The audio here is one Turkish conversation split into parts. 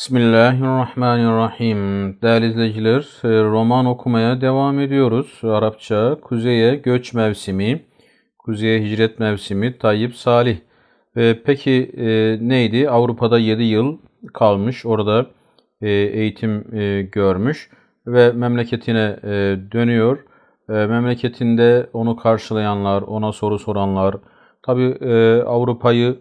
Bismillahirrahmanirrahim. Değerli izleyiciler, e, roman okumaya devam ediyoruz. Arapça Kuzeye Göç Mevsimi, Kuzeye Hicret Mevsimi, Tayyip Salih. E, peki e, neydi? Avrupa'da 7 yıl kalmış, orada e, eğitim e, görmüş ve memleketine e, dönüyor. E, memleketinde onu karşılayanlar, ona soru soranlar, tabi e, Avrupa'yı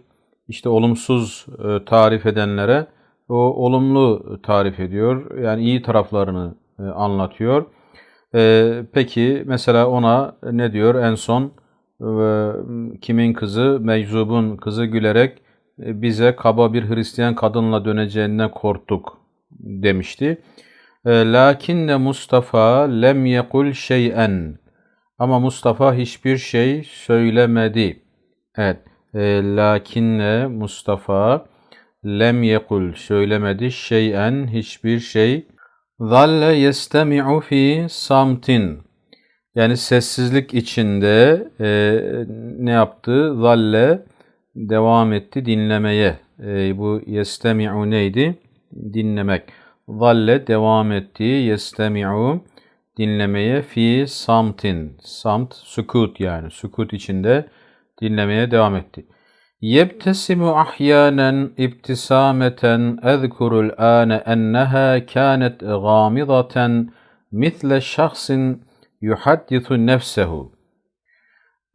işte olumsuz e, tarif edenlere o olumlu tarif ediyor. Yani iyi taraflarını e, anlatıyor. E, peki mesela ona ne diyor en son e, kimin kızı Meczub'un kızı gülerek bize kaba bir Hristiyan kadınla döneceğinden korktuk demişti. E, Lakinne Mustafa lem yekul şey'en ama Mustafa hiçbir şey söylemedi. Evet. E, lakinne Mustafa lem yekul söylemedi şeyen hiçbir şey. Zalle yestemi'u fi samtin. Yani sessizlik içinde e, ne yaptı? Zalle devam etti dinlemeye. E, bu yestemi'u neydi? Dinlemek. Zalle devam etti. Yestemi'u dinlemeye fi samtin. Samt sukut yani. Sukut içinde dinlemeye devam etti. يبتسم أحيانا ابتسامة أذكر الآن أنها كانت غامضة مثل شخص yuhaddithu nefsehu.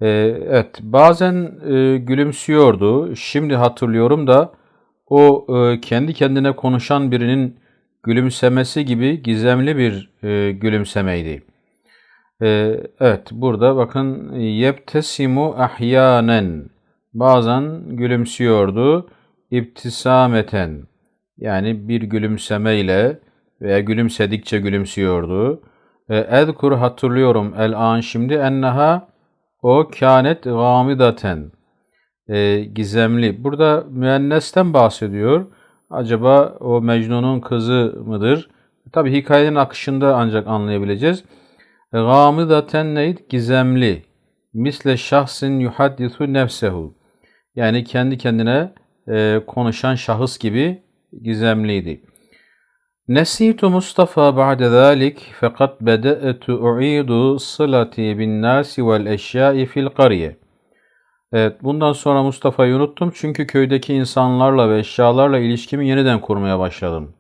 Ee, evet, bazen e, gülümsüyordu. Şimdi hatırlıyorum da o e, kendi kendine konuşan birinin gülümsemesi gibi gizemli bir e, gülümsemeydi. E, evet, burada bakın yebtesimu ahyanen bazen gülümsüyordu. İbtisameten yani bir gülümsemeyle veya gülümsedikçe gülümsüyordu. Edkur hatırlıyorum el an şimdi enneha o kânet gamidaten e, gizemli. Burada müennesten bahsediyor. Acaba o Mecnun'un kızı mıdır? Tabi hikayenin akışında ancak anlayabileceğiz. Gamidaten neydi? Gizemli. Misle şahsin yuhaddisu nefsehu. Yani kendi kendine e, konuşan şahıs gibi gizemliydi. Nesitu Mustafa ba'de zalik fakat bede'tu u'idu sılati bin nasi vel eşyai fil kariye. Evet, bundan sonra Mustafa'yı unuttum çünkü köydeki insanlarla ve eşyalarla ilişkimi yeniden kurmaya başladım.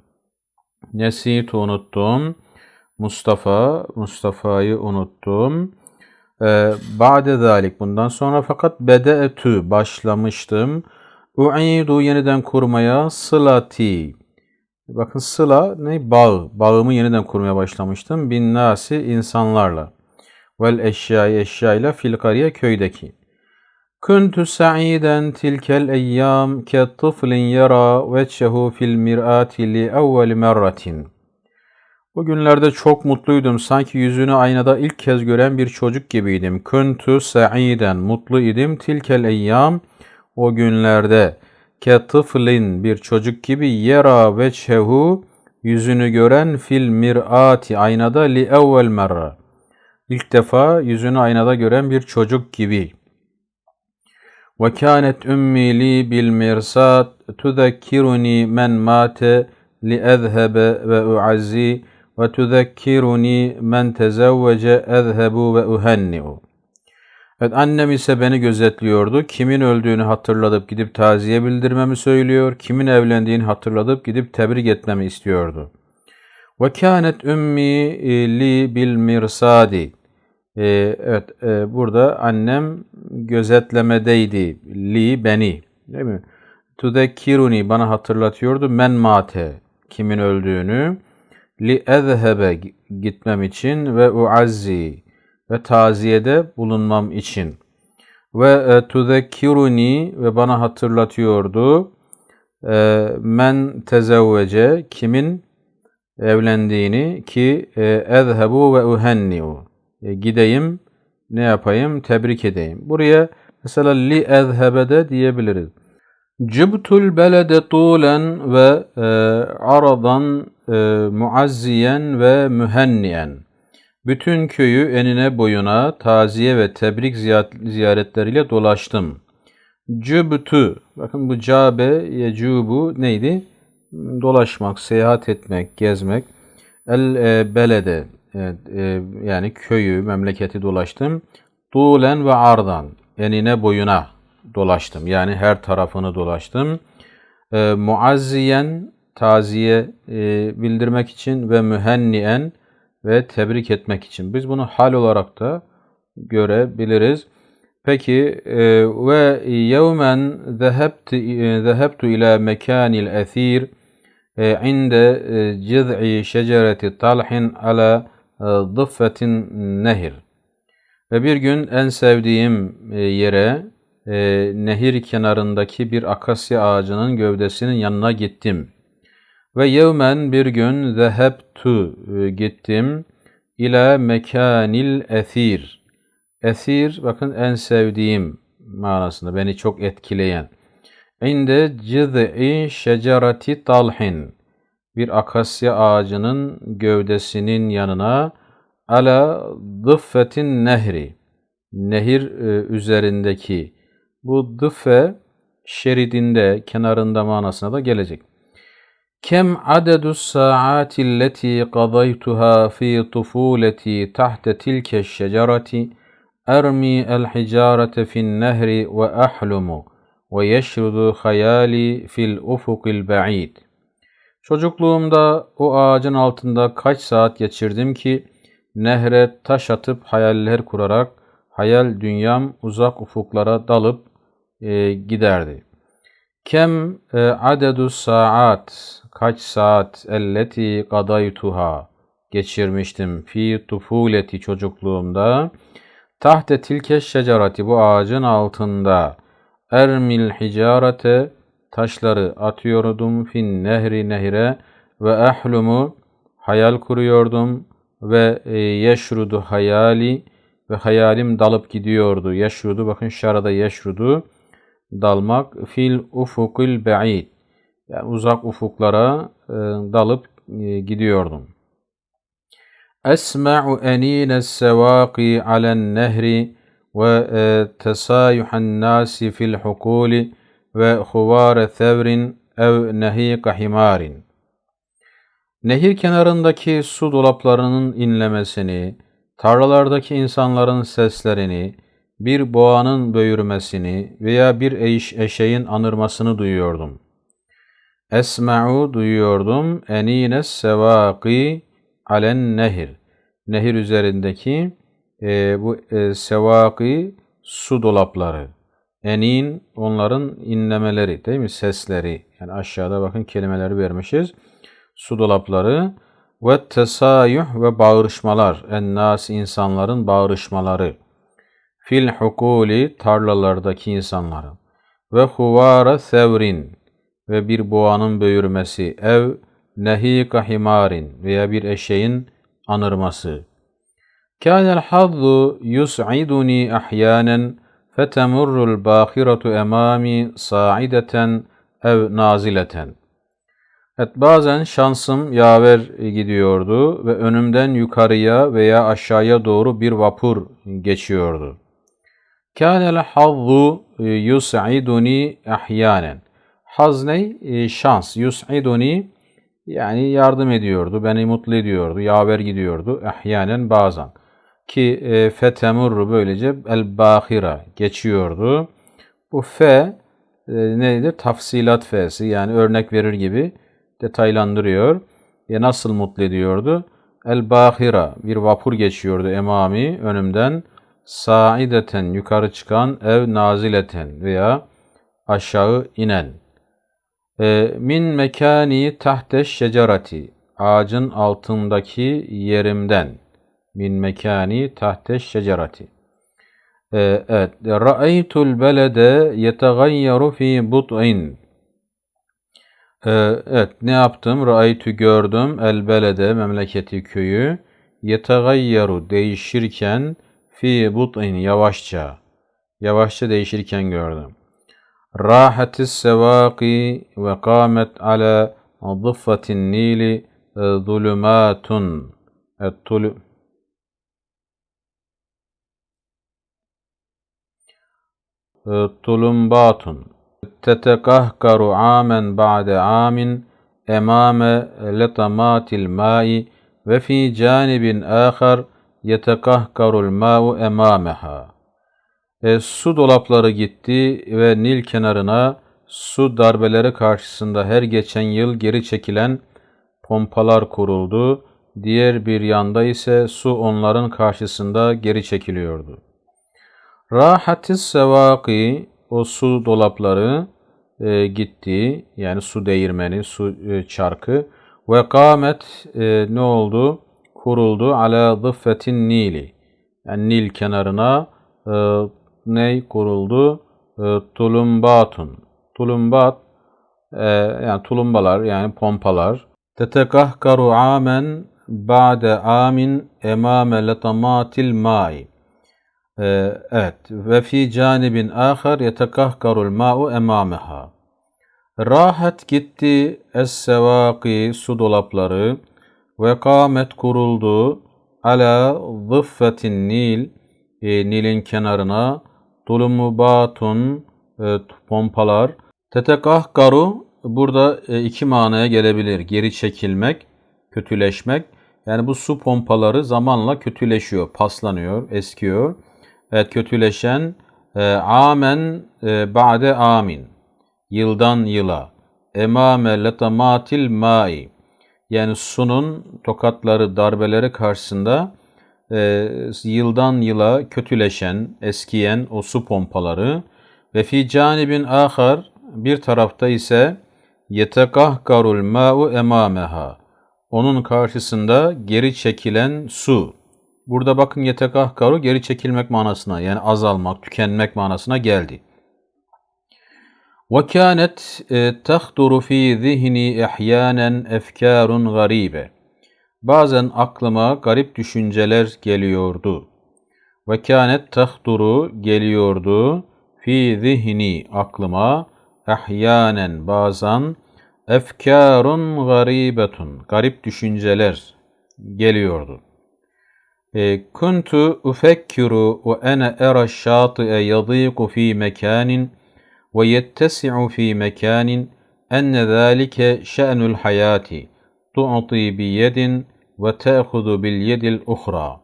Nesitu unuttum. Mustafa, Mustafa'yı unuttum. Ee, ba'de zalik bundan sonra fakat bede'tü başlamıştım. U'idu yeniden kurmaya sılati. Bakın sıla ne? Bağ. Bağımı yeniden kurmaya başlamıştım. Bin nasi insanlarla. Vel eşyayı eşyayla fil kariye köydeki. Kuntu sa'iden tilkel eyyam ke tıflin yara veçhehu fil mir'ati li evvel merratin. Bugünlerde çok mutluydum. Sanki yüzünü aynada ilk kez gören bir çocuk gibiydim. Kuntu sa'iden. Mutlu idim. Tilkel eyyam. O günlerde. Ketıflin. Bir çocuk gibi. Yera veçhehu. Yüzünü gören fil mir'ati. Aynada li evvel merra. İlk defa yüzünü aynada gören bir çocuk gibi. Ve kânet ümmi li bil mirsat tuzekkiruni men mate li ezhebe ve uazzi men tezevvece ezhebu ve uhenni'u. Evet annem ise beni gözetliyordu. Kimin öldüğünü hatırladıp gidip taziye bildirmemi söylüyor. Kimin evlendiğini hatırladıp gidip tebrik etmemi istiyordu. Ve kânet ümmi li bil mirsadi. Ee, evet e, burada annem gözetlemedeydi. Li beni. Değil mi? Tudekkiruni bana hatırlatıyordu. Men mate kimin öldüğünü li ezhebe gitmem için ve uazzi ve taziyede bulunmam için ve e, tuzekkiruni ve bana hatırlatıyordu e, men tezevvece kimin evlendiğini ki e, ezhebu ve uhenniu gideyim ne yapayım tebrik edeyim. Buraya mesela li ezhebe de diyebiliriz. Cibtul belede tulen ve e, aradan e, muazziyen ve mühenniyen. Bütün köyü enine boyuna taziye ve tebrik ziyaretleriyle dolaştım. Cübtü, bakın bu cabe yecubu neydi? dolaşmak, seyahat etmek, gezmek. El e, belede evet, e, yani köyü, memleketi dolaştım. Tulen ve ardan enine boyuna dolaştım. Yani her tarafını dolaştım. E, muazziyen taziye e, bildirmek için ve mühennien ve tebrik etmek için. Biz bunu hal olarak da görebiliriz. Peki e, ve yevmen zehebtu zehebtu ila mekanil esir inde ciz'i şecereti talhin ala dıffetin nehir. Ve bir gün en sevdiğim e, yere e, nehir kenarındaki bir akasya ağacının gövdesinin yanına gittim. Ve yevmen bir gün zehebtu e, gittim ila mekanil esir. Esir bakın en sevdiğim manasında beni çok etkileyen. İnde ciz'i şecerati talhin. Bir akasya ağacının gövdesinin yanına ala dıffetin nehri. Nehir e, üzerindeki bu dıffe şeridinde, kenarında manasına da gelecek. Kem adedu saati leti qadaytuha fi tufuleti tahte tilke şecerati ermi el hicarete fin nehri ve ahlumu ve yeşrudu hayali fil ufukil ba'id. Çocukluğumda o ağacın altında kaç saat geçirdim ki nehre taş atıp hayaller kurarak hayal dünyam uzak ufuklara dalıp e, giderdi. Kem e, adedu saat kaç saat elleti kadaytuha geçirmiştim fi tufuleti çocukluğumda tahte tilke şecerati bu ağacın altında ermil hicarete taşları atıyordum fin nehri nehire ve ahlumu hayal kuruyordum ve e, yeşrudu hayali ve hayalim dalıp gidiyordu. Yeşrudu bakın şarada yeşrudu dalmak fil ufukil ba'id yani uzak ufuklara e, dalıp e, gidiyordum. Esma'u enine sevaki alen nehri ve e, tesayuhan nasi fil hukuli ve huvare thevrin ev nehika himarin. Nehir kenarındaki su dolaplarının inlemesini, tarlalardaki insanların seslerini, bir boğanın böğürmesini veya bir eş, eşeğin anırmasını duyuyordum. Esma'u duyuyordum enine sevaki alen nehir. Nehir üzerindeki e, bu e, sevaki su dolapları. Enin onların inlemeleri değil mi? Sesleri. Yani aşağıda bakın kelimeleri vermişiz. Su dolapları ve tesayuh ve bağırışmalar. Ennas insanların bağırışmaları. Fil hukuli tarlalardaki insanların. Ve huvara sevrin ve bir boğanın böğürmesi. Ev nehika himarin veya bir eşeğin anırması. Kânel hazzu yus'iduni ahyanen fetemurrul bâhiratu emami sa'ideten ev nazileten. Evet bazen şansım yaver gidiyordu ve önümden yukarıya veya aşağıya doğru bir vapur geçiyordu. Kânel hazzu yus'iduni ahyanen. Haz ne? E, şans. Yus'iduni yani yardım ediyordu, beni mutlu ediyordu, yaver gidiyordu. Ahyanen bazen. Ki e, fetemurru böylece el-bahira geçiyordu. Bu fe e, nedir? Tafsilat fesi yani örnek verir gibi detaylandırıyor. E, nasıl mutlu ediyordu? El-bahira bir vapur geçiyordu emami önümden. Saideten yukarı çıkan ev nazileten veya aşağı inen. E, min mekani tahte şecerati ağacın altındaki yerimden min mekani tahte şecerati. Ee, evet. Ra'aytul belede yetegayyeru fi but'in. Ee, evet. Ne yaptım? Ra'aytu gördüm. El belede memleketi köyü. Yetegayyeru değişirken fi but'in yavaşça yavaşça değişirken gördüm. Rahatis sevaki ve kâmet ala dıffatin nili e, zulümatun ettulü tulumbatun e, tetekahkaru amen ba'de amin emame letamatil mai ve fi canibin ahar yetekahkarul ma'u emameha. E, su dolapları gitti ve Nil kenarına su darbeleri karşısında her geçen yıl geri çekilen pompalar kuruldu. Diğer bir yanda ise su onların karşısında geri çekiliyordu. Rahatis sevaki o su dolapları e, gitti. Yani su değirmeni, su e, çarkı. Ve kâmet e, ne oldu? Kuruldu ala zıffetin nili. Yani Nil kenarına e, ne kuruldu? E, tulumbatun. Tulumbat e, yani tulumbalar yani pompalar. Tetekahkaru amen ba'de amin emame letamatil mai. Ee, evet. Ve fi canibin ahar yetekahkarul ma'u emameha. Rahat gitti es-sevaki su dolapları ve kâmet kuruldu ala zıffetin nil e, Nil'in kenarına tulumubatun e, pompalar tetekahkaru burada e, iki manaya gelebilir. Geri çekilmek, kötüleşmek. Yani bu su pompaları zamanla kötüleşiyor, paslanıyor, eskiyor. Evet kötüleşen e, amen e, ba'de amin. Yıldan yıla. Emame letamatil mai. Yani sunun tokatları, darbeleri karşısında e, yıldan yıla kötüleşen, eskiyen o su pompaları ve fi canibin ahar bir tarafta ise yetekahkarul ma'u emameha. Onun karşısında geri çekilen su. Burada bakın yetekahkaru geri çekilmek manasına yani azalmak, tükenmek manasına geldi. وَكَانَتْ تَخْطُرُ ف۪ي ذِهْنِي اَحْيَانًا اَفْكَارٌ غَر۪يبَ Bazen aklıma garip düşünceler geliyordu. وَكَانَتْ تَخْطُرُ geliyordu. Fi zihni aklıma ehyanen bazen efkarun garibetun garip düşünceler geliyordu. E, kuntu ufekkiru ve ene era şati'e yadiku fi mekanin enne zâlike şe'nul hayati tu'ti bi yedin ve te'hudu bil yedil uhra.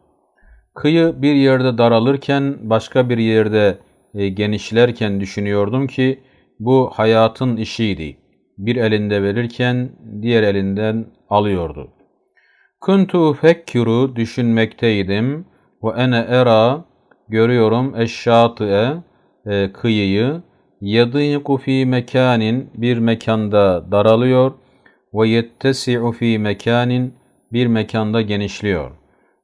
Kıyı bir yerde daralırken başka bir yerde e, genişlerken düşünüyordum ki bu hayatın işiydi. Bir elinde verirken diğer elinden alıyordu. Kuntu fekkiru düşünmekteydim. Ve ene era görüyorum eşşatı'e kıyıyı yadîku fi mekanin bir mekanda daralıyor ve yettesi'u fi mekanin bir mekanda genişliyor.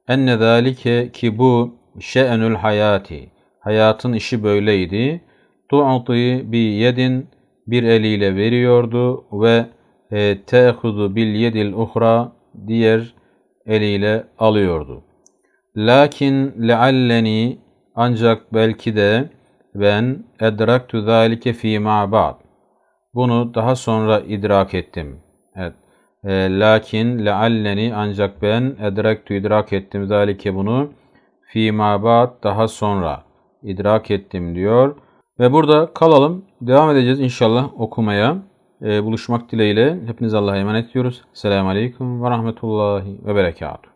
Enne zâlike ki bu şe'nül hayati hayatın işi böyleydi. Tu'ti bi yedin bir eliyle veriyordu ve e, te'hudu bil yedil uhra diğer eliyle alıyordu. Lakin lealleni ancak belki de ben edraktu zalike fi ma'bad. Bunu daha sonra idrak ettim. Evet. E, lakin lealleni ancak ben edraktu idrak ettim zalike bunu fi ma'bad daha sonra idrak ettim diyor. Ve burada kalalım. Devam edeceğiz inşallah okumaya. Ee, buluşmak dileğiyle. Hepiniz Allah'a emanet ediyoruz. Selamun Aleyküm ve Rahmetullahi ve Berekatuhu.